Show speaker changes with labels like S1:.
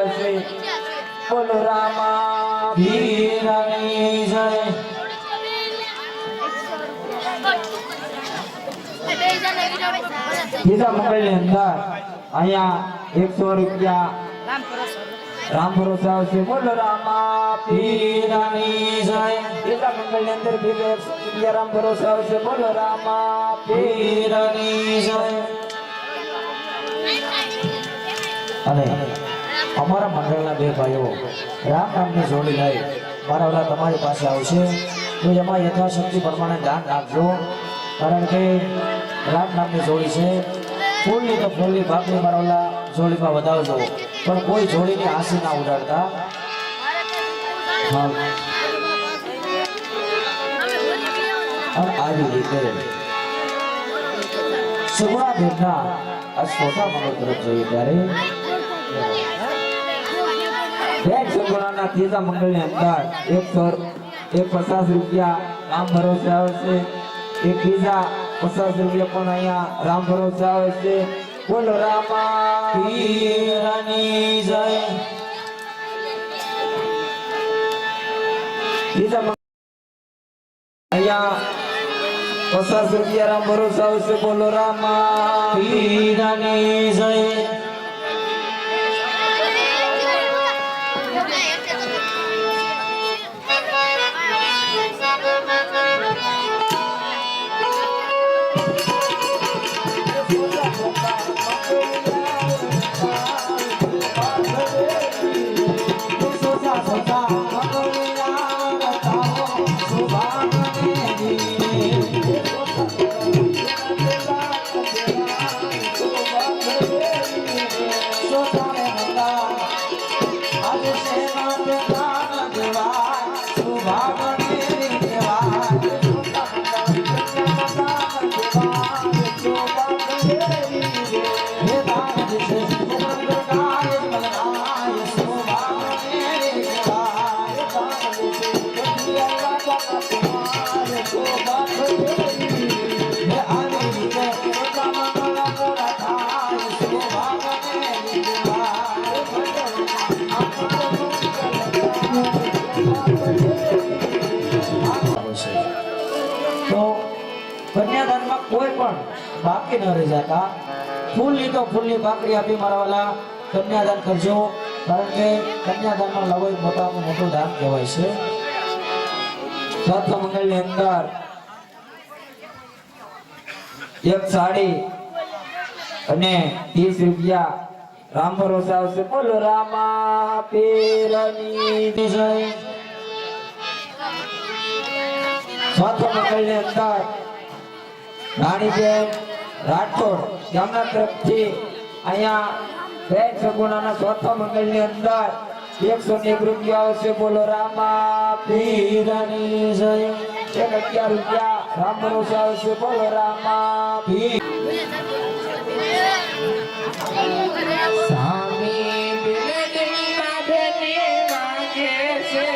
S1: આવશે બોલો જય. બીજા મંગળની અંદર અહીંયા એકસો રૂપિયા રામ ભરોસા આવશે બોલો રામા પીરની જય. બીજા મંગળની અંદર બીજો એકસો રૂપિયા રામ ભરોસા આવશે બોલો રામા પીરની જય. અને અમારા મંડળના બે ભાઈઓ રામ નામની જોડી લઈ મારા તમારી પાસે આવશે. તો એમાં યથાશક્તિ પ્રમાણે ધ્યાન આપજો. કારણ કે રામ નામની જોડી છે. ફૂલની તો ફૂલની ભાગની મારા જોડીમાં વધારજો પણ કોઈ જોડીને હાંસી ના ઉડાડતા. આવી રીતે સુગુણા ભેટના આ છોટા મંગળ તરફ જોઈએ ત્યારે. બેન સુગુણાના ત્રીજા મંગળની અંદર એકસો એક પચાસ રૂપિયા રામ ભરોસે આવે છે. એક બીજા પચાસ રૂપિયા પણ અહીંયા રામ ભરોસે આવે છે. બોલો રામા જય. અહીંયા પચાસ રૂપિયા રામ ભરોસે આવશે બોલો રામા જય. તો કન્યાદાનમાં કોઈ પણ બાકી ન રહી જતા ફૂલની તો ફૂલની બાકડી આપી મારા કન્યાદાન કરજો, કારણ કે કન્યાદાનમાં લવો એક મોટામાં મોટું દાન કહેવાય છે. સાતમા મંગળની અંદર એક સાડી અને ત્રીસ રૂપિયા રામ ભરોસા આવશે. બોલો, રામા, પીરની જય. છ મંડળની અંદર રાણીબેન રાઠોડ ગામના તરફથી અહીંયા બે સગુણાના ચોથા મંડળની અંદર એકસો ને એક રૂપિયા આવશે. બોલો રામા પીરની જય. એક અગિયાર રૂપિયા રામ ભરોસે આવશે. બોલો રામા પી સ્વામી બિલની કાઢે વાગે છે.